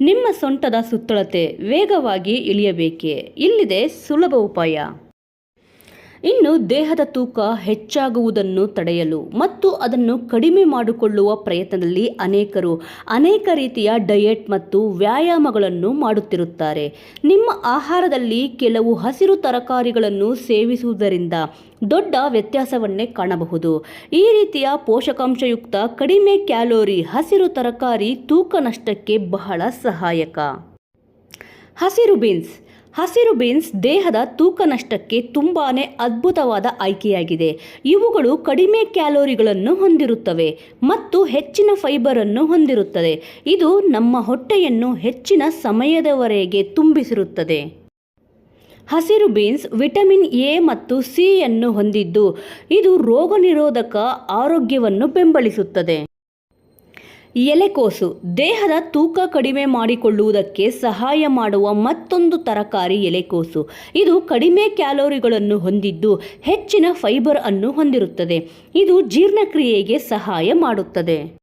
ನಿಮ್ಮ ಸೊಂಟದ ಸುತ್ತಳತೆ ವೇಗವಾಗಿ ಇಳಿಯಬೇಕೆ? ಇಲ್ಲಿದೆ ಸುಲಭ ಉಪಾಯ. ಇನ್ನು ದೇಹದ ತೂಕ ಹೆಚ್ಚಾಗುವುದನ್ನು ತಡೆಯಲು ಮತ್ತು ಅದನ್ನು ಕಡಿಮೆ ಮಾಡಿಕೊಳ್ಳುವ ಪ್ರಯತ್ನದಲ್ಲಿ ಅನೇಕರು ಅನೇಕ ರೀತಿಯ ಡಯೆಟ್ ಮತ್ತು ವ್ಯಾಯಾಮಗಳನ್ನು ಮಾಡುತ್ತಿರುತ್ತಾರೆ. ನಿಮ್ಮ ಆಹಾರದಲ್ಲಿ ಕೆಲವು ಹಸಿರು ತರಕಾರಿಗಳನ್ನು ಸೇವಿಸುವುದರಿಂದ ದೊಡ್ಡ ವ್ಯತ್ಯಾಸವನ್ನೇ ಕಾಣಬಹುದು. ಈ ರೀತಿಯ ಪೋಷಕಾಂಶಯುಕ್ತ ಕಡಿಮೆ ಕ್ಯಾಲೋರಿ ಹಸಿರು ತರಕಾರಿ ತೂಕ ನಷ್ಟಕ್ಕೆ ಬಹಳ ಸಹಾಯಕ. ಹಸಿರು ಬೀನ್ಸ್. ಹಸಿರು ಬೀನ್ಸ್ ದೇಹದ ತೂಕ ನಷ್ಟಕ್ಕೆ ತುಂಬಾ ಅದ್ಭುತವಾದ ಆಯ್ಕೆಯಾಗಿದೆ. ಇವುಗಳು ಕಡಿಮೆ ಕ್ಯಾಲೋರಿಗಳನ್ನು ಹೊಂದಿರುತ್ತವೆ ಮತ್ತು ಹೆಚ್ಚಿನ ಫೈಬರ್ ಅನ್ನು ಹೊಂದಿರುತ್ತದೆ. ಇದು ನಮ್ಮ ಹೊಟ್ಟೆಯನ್ನು ಹೆಚ್ಚಿನ ಸಮಯದವರೆಗೆ ತುಂಬಿಸಿರುತ್ತದೆ. ಹಸಿರು ಬೀನ್ಸ್ ವಿಟಮಿನ್ ಎ ಮತ್ತು ಸಿ ಅನ್ನು ಹೊಂದಿದ್ದು, ಇದು ರೋಗನಿರೋಧಕ ಆರೋಗ್ಯವನ್ನು ಬೆಂಬಲಿಸುತ್ತದೆ. ಎಲೆಕೋಸು ದೇಹದ ತೂಕ ಕಡಿಮೆ ಮಾಡಿಕೊಳ್ಳುವುದಕ್ಕೆ ಸಹಾಯ ಮಾಡುವ ಮತ್ತೊಂದು ತರಕಾರಿ ಎಲೆಕೋಸು. ಇದು ಕಡಿಮೆ ಕ್ಯಾಲೋರಿಗಳನ್ನು ಹೊಂದಿದ್ದು ಹೆಚ್ಚಿನ ಫೈಬರ್ ಅನ್ನು ಹೊಂದಿರುತ್ತದೆ. ಇದು ಜೀರ್ಣಕ್ರಿಯೆಗೆ ಸಹಾಯ ಮಾಡುತ್ತದೆ.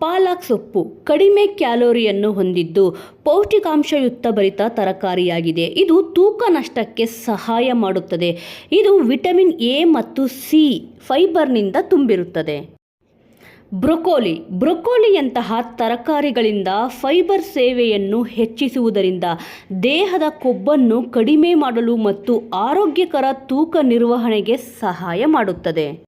ಪಾಲಕ್ ಸೊಪ್ಪು ಕಡಿಮೆ ಕ್ಯಾಲೋರಿಯನ್ನು ಹೊಂದಿದ್ದು ಪೌಷ್ಟಿಕಾಂಶಯುಕ್ತ ಭರಿತ ತರಕಾರಿಯಾಗಿದೆ. ಇದು ತೂಕ ನಷ್ಟಕ್ಕೆ ಸಹಾಯ ಮಾಡುತ್ತದೆ. ಇದು ವಿಟಮಿನ್ ಎ ಮತ್ತು ಸಿ ಫೈಬರ್ನಿಂದ ತುಂಬಿರುತ್ತದೆ. ಬ್ರೊಕೋಲಿ. ಬ್ರೊಕೋಲಿಯಂತಹ ತರಕಾರಿಗಳಿಂದ ಫೈಬರ್ ಸೇವೆಯನ್ನು ಹೆಚ್ಚಿಸುವುದರಿಂದ ದೇಹದ ಕೊಬ್ಬನ್ನು ಕಡಿಮೆ ಮಾಡಲು ಮತ್ತು ಆರೋಗ್ಯಕರ ತೂಕ ನಿರ್ವಹಣೆಗೆ ಸಹಾಯ ಮಾಡುತ್ತದೆ.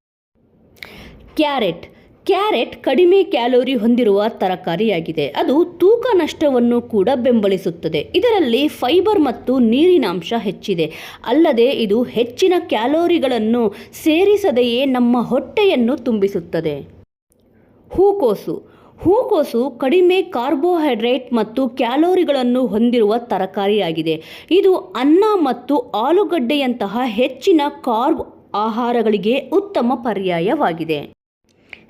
ಕ್ಯಾರೆಟ್. ಕ್ಯಾರೆಟ್ ಕಡಿಮೆ ಕ್ಯಾಲೋರಿ ಹೊಂದಿರುವ ತರಕಾರಿಯಾಗಿದೆ. ಅದು ತೂಕ ನಷ್ಟವನ್ನು ಕೂಡ ಬೆಂಬಲಿಸುತ್ತದೆ. ಇದರಲ್ಲಿ ಫೈಬರ್ ಮತ್ತು ನೀರಿನಾಂಶ ಹೆಚ್ಚಿದೆ. ಅಲ್ಲದೆ ಇದು ಹೆಚ್ಚಿನ ಕ್ಯಾಲೋರಿಗಳನ್ನು ಸೇರಿಸದೆಯೇ ನಮ್ಮ ಹೊಟ್ಟೆಯನ್ನು ತುಂಬಿಸುತ್ತದೆ. ಹೂಕೋಸು. ಹೂಕೋಸು ಕಡಿಮೆ ಕಾರ್ಬೋಹೈಡ್ರೇಟ್ ಮತ್ತು ಕ್ಯಾಲೋರಿಗಳನ್ನು ಹೊಂದಿರುವ ತರಕಾರಿಯಾಗಿದೆ. ಇದು ಅನ್ನ ಮತ್ತು ಆಲೂಗಡ್ಡೆಯಂತಹ ಹೆಚ್ಚಿನ ಕಾರ್ಬ್ ಆಹಾರಗಳಿಗೆ ಉತ್ತಮ ಪರ್ಯಾಯವಾಗಿದೆ.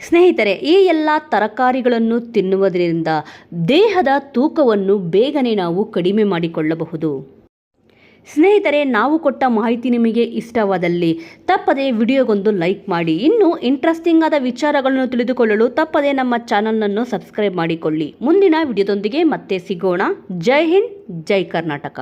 ಸ್ನೇಹಿತರೆ, ಈ ಎಲ್ಲ ತರಕಾರಿಗಳನ್ನು ತಿನ್ನುವುದರಿಂದ ದೇಹದ ತೂಕವನ್ನು ಬೇಗನೆ ನಾವು ಕಡಿಮೆ ಮಾಡಿಕೊಳ್ಳಬಹುದು. ಸ್ನೇಹಿತರೆ, ನಾವು ಕೊಟ್ಟ ಮಾಹಿತಿ ನಿಮಗೆ ಇಷ್ಟವಾದಲ್ಲಿ ತಪ್ಪದೆ ವಿಡಿಯೋಗೊಂದು ಲೈಕ್ ಮಾಡಿ. ಇನ್ನು ಇಂಟ್ರೆಸ್ಟಿಂಗ್ ಆದ ವಿಚಾರಗಳನ್ನು ತಿಳಿದುಕೊಳ್ಳಲು ತಪ್ಪದೆ ನಮ್ಮ ಚಾನಲ್ನನ್ನು ಸಬ್ಸ್ಕ್ರೈಬ್ ಮಾಡಿಕೊಳ್ಳಿ. ಮುಂದಿನ ವಿಡಿಯೋದೊಂದಿಗೆ ಮತ್ತೆ ಸಿಗೋಣ. ಜೈ ಹಿಂದ್, ಜೈ ಕರ್ನಾಟಕ.